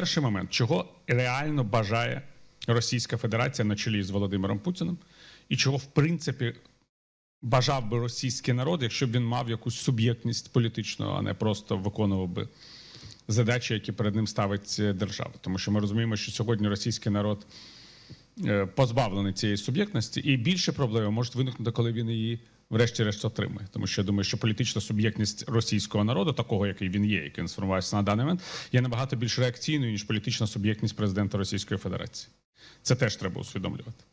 перший момент, чого реально бажає Російська Федерація на чолі з Володимиром Путіним, і чого, в принципі, бажав би російський народ, якщо б він мав якусь суб'єктність політичну, а не просто виконував би задачі, які перед ним ставить е, держава. Тому що ми розуміємо, що сьогодні російський народ позбавлений цієї суб'єктності, і більше проблеми можуть виникнути, коли він її. Врешті-решт отримає, тому що я думаю, що політична суб'єктність російського народу, такого який він є, який він сформувався на даний момент, є набагато більш реакційною ніж політична суб'єктність президента Російської Федерації. Це теж треба усвідомлювати.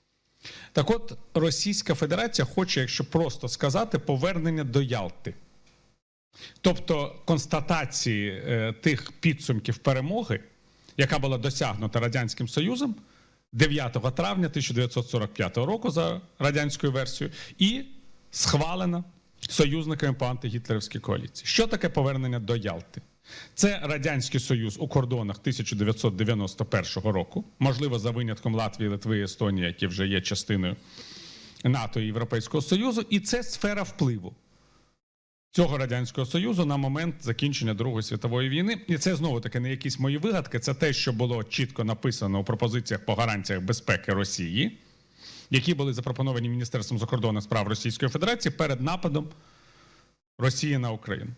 Так, от Російська Федерація хоче, якщо просто сказати, повернення до Ялти. Тобто констатації е, тих підсумків перемоги, яка була досягнута Радянським Союзом 9 травня 1945 року за радянською версією, і схвалена союзниками по антигітлерівській коаліції. Що таке повернення до Ялти? Це Радянський Союз у кордонах 1991 року, можливо, за винятком Латвії, Литви і Естонії, які вже є частиною НАТО і Європейського Союзу, і це сфера впливу цього радянського союзу на момент закінчення Другої світової війни. І це знову таки не якісь мої вигадки. Це те, що було чітко написано у пропозиціях по гарантіях безпеки Росії, які були запропоновані Міністерством закордонних справ Російської Федерації перед нападом Росії на Україну.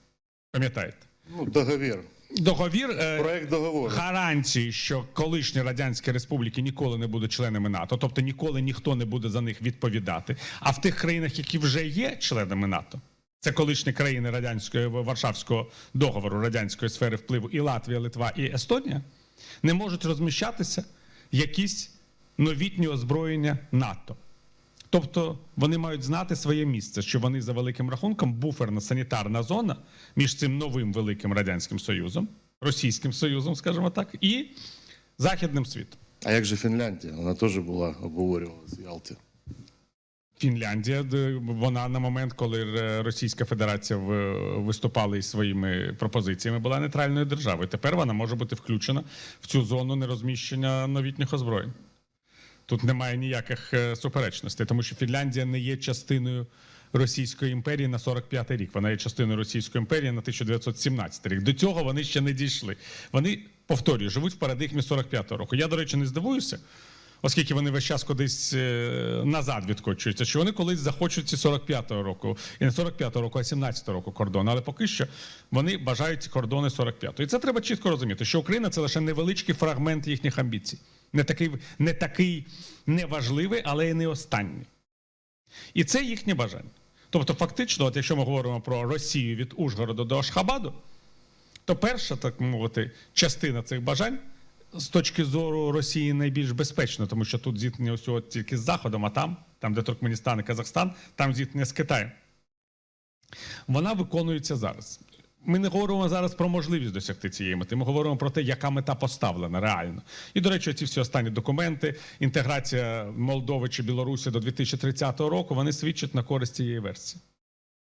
Пам'ятаєте? Ну, договір. Договір е, Проект договору. гарантії, що колишні радянські республіки ніколи не будуть членами НАТО, тобто ніколи ніхто не буде за них відповідати. А в тих країнах, які вже є членами НАТО, це колишні країни радянської Варшавського договору радянської сфери впливу, і Латвія, Литва і Естонія, не можуть розміщатися якісь новітні озброєння НАТО. Тобто вони мають знати своє місце, що вони за великим рахунком буферна санітарна зона між цим новим великим радянським союзом, Російським Союзом, скажімо так, і Західним світом. А як же Фінляндія? Вона теж була обговорювалася в Ялті. Фінляндія, вона на момент, коли Російська Федерація виступала із своїми пропозиціями, була нейтральною державою. Тепер вона може бути включена в цю зону нерозміщення новітніх озброєнь. Тут немає ніяких е, суперечностей, тому що Фінляндія не є частиною Російської імперії на 45-й рік. Вона є частиною Російської імперії на 1917 рік. До цього вони ще не дійшли. Вони, повторюю, живуть в парадигмі 45-го року. Я, до речі, не здивуюся, оскільки вони весь час кудись е, назад відкочуються, що вони колись захочуть ці 45-го року, і не 45-го року, а 17-го року кордон. Але поки що вони бажають ці кордони 45-го. І це треба чітко розуміти, що Україна це лише невеличкий фрагмент їхніх амбіцій. Не такий, не такий неважливий, але і не останній. І це їхнє бажання. Тобто, фактично, от якщо ми говоримо про Росію від Ужгорода до Ашхабаду, то перша, так мовити, частина цих бажань з точки зору Росії найбільш безпечна, тому що тут зіткнення усього тільки з Заходом, а там, там, де Туркменістан і Казахстан, там зіткнення з Китаєм. Вона виконується зараз. Ми не говоримо зараз про можливість досягти цієї мети. Ми говоримо про те, яка мета поставлена реально. І, до речі, ці всі останні документи, інтеграція Молдови чи Білорусі до 2030 року, вони свідчать на користь цієї версії.